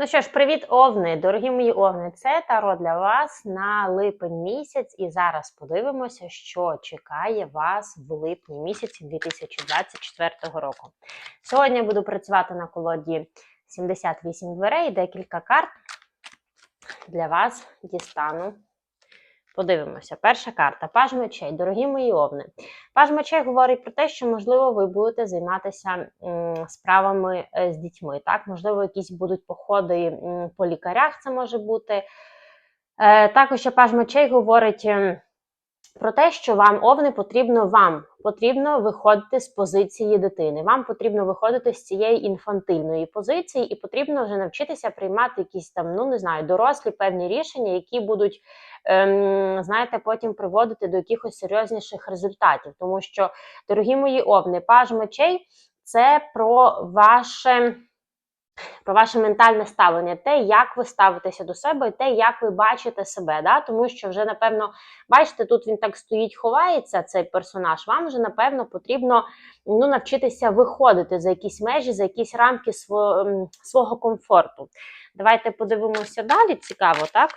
Ну що ж, привіт, овни! Дорогі мої овни! Це таро для вас на липень місяць. І зараз подивимося, що чекає вас в липні місяці 2024 року. Сьогодні я буду працювати на колоді 78 дверей, декілька карт для вас дістану. Подивимося. Перша карта Паж мечей. Дорогі мої овни. Паж мечей говорить про те, що, можливо, ви будете займатися справами е, з дітьми. Так? Можливо, якісь будуть походи по лікарях, це може бути. Е, також Паж мечей говорить про те, що вам овни потрібно вам потрібно виходити з позиції дитини. Вам потрібно виходити з цієї інфантильної позиції, і потрібно вже навчитися приймати якісь там, ну не знаю, дорослі певні рішення, які будуть, ем, знаєте, потім приводити до якихось серйозніших результатів. Тому що, дорогі мої овни, паж мечей це про ваше. Про ваше ментальне ставлення, те, як ви ставитеся до себе, те, як ви бачите себе. Да? Тому що вже, напевно, бачите, тут він так стоїть, ховається, цей персонаж. Вам вже, напевно, потрібно ну, навчитися виходити за якісь межі, за якісь рамки свого, свого комфорту. Давайте подивимося далі. Цікаво, так?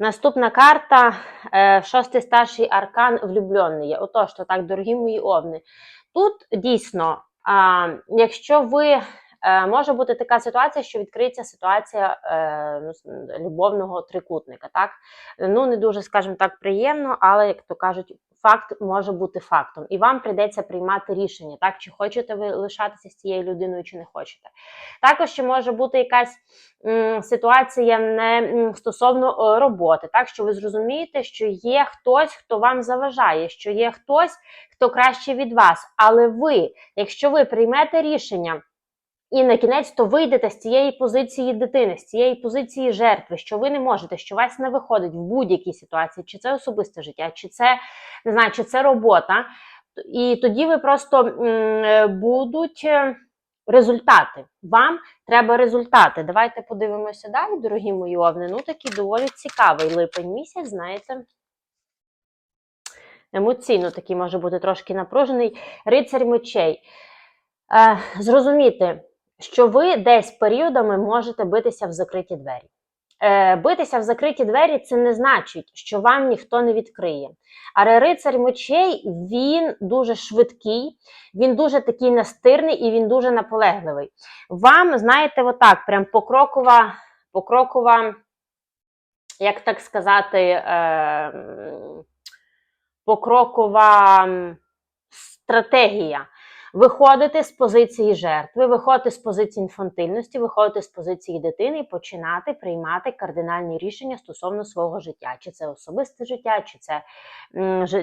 Наступна карта е, шостий старший аркан влюблений. Отож, то так, дорогі мої овни. Тут дійсно, якщо ви. Е, Може бути така ситуація, що відкриється ситуація е, ну, любовного трикутника. Так? Ну, не дуже, скажімо так, приємно, але, як то кажуть, факт може бути фактом. І вам прийдеться приймати рішення, так? чи хочете ви лишатися з цією людиною, чи не хочете. Також ще може бути якась м, ситуація не стосовно е, роботи, так? що ви зрозумієте, що є хтось, хто вам заважає, що є хтось, хто краще від вас. Але ви, якщо ви приймете рішення, і на кінець то вийдете з цієї позиції дитини, з цієї позиції жертви, що ви не можете, що вас не виходить в будь-якій ситуації, чи це особисте життя, чи це не знаю, чи це робота. І тоді ви просто м, е, будуть е, результати. Вам треба результати. Давайте подивимося далі, дорогі мої овни. Ну такий доволі цікавий липень місяць, знаєте. Емоційно такий може бути трошки напружений. Рицарь мечей. Е, зрозуміти, що ви десь періодами можете битися в закриті двері. Е, битися в закриті двері це не значить, що вам ніхто не відкриє. Але рицар мечей він дуже швидкий, він дуже такий настирний і він дуже наполегливий. Вам, знаєте, отак, прям покрокова, покрокова, як так сказати, е, покрокова стратегія. Виходити з позиції жертви, виходити з позиції інфантильності, виходити з позиції дитини і починати приймати кардинальні рішення стосовно свого життя. Чи це особисте життя, чи це,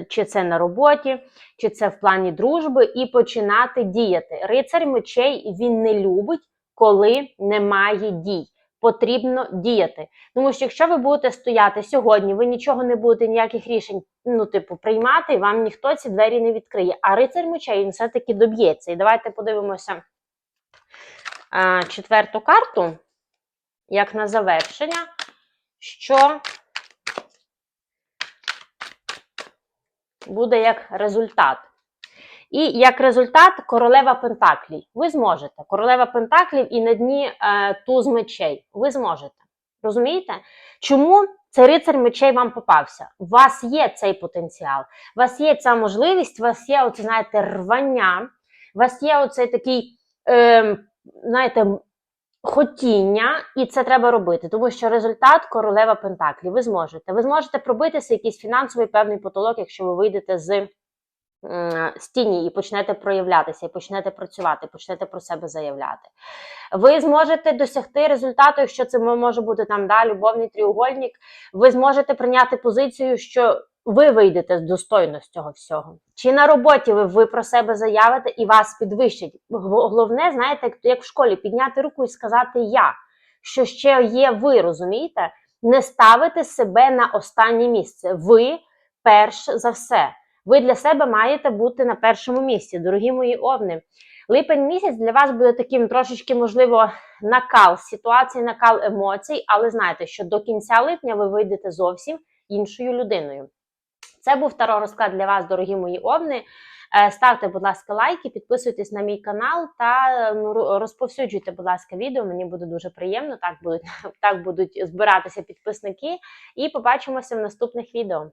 чи це на роботі, чи це в плані дружби, і починати діяти. Рицар мечей він не любить, коли немає дій. Потрібно діяти. Тому що якщо ви будете стояти сьогодні, ви нічого не будете ніяких рішень, ну, типу, приймати, вам ніхто ці двері не відкриє. А рицар мечей він все-таки доб'ється. І давайте подивимося а, четверту карту, як на завершення, що буде як результат. І як результат королева Пентаклів. Ви зможете. Королева Пентаклів і на дні е, туз мечей. Ви зможете. Розумієте? Чому цей рицар мечей вам попався? У вас є цей потенціал, у вас є ця можливість, у вас є оце, знаєте, рвання, у вас є оцей такий, е, знаєте, хотіння, і це треба робити, тому що результат королева Пентаклів. Ви зможете. Ви зможете пробитися якийсь фінансовий певний потолок, якщо ви вийдете з м, з тіні і почнете проявлятися, і почнете працювати, почнете про себе заявляти. Ви зможете досягти результату, якщо це може бути там да, любовний тріугольник. Ви зможете прийняти позицію, що ви вийдете достойно з цього всього. Чи на роботі ви, ви про себе заявите і вас підвищать. Головне, знаєте, як в школі, підняти руку і сказати я, що ще є ви, розумієте? Не ставити себе на останнє місце. Ви перш за все. Ви для себе маєте бути на першому місці, дорогі мої овни. Липень місяць для вас буде таким трошечки, можливо, накал ситуації, накал емоцій, але знайте, що до кінця липня ви вийдете зовсім іншою людиною. Це був таро розклад для вас, дорогі мої овни. Е, Ставте, будь ласка, лайки, підписуйтесь на мій канал та е, ну, ро- розповсюджуйте, будь ласка, відео. Мені буде дуже приємно. Так будуть, так будуть збиратися підписники. І побачимося в наступних відео.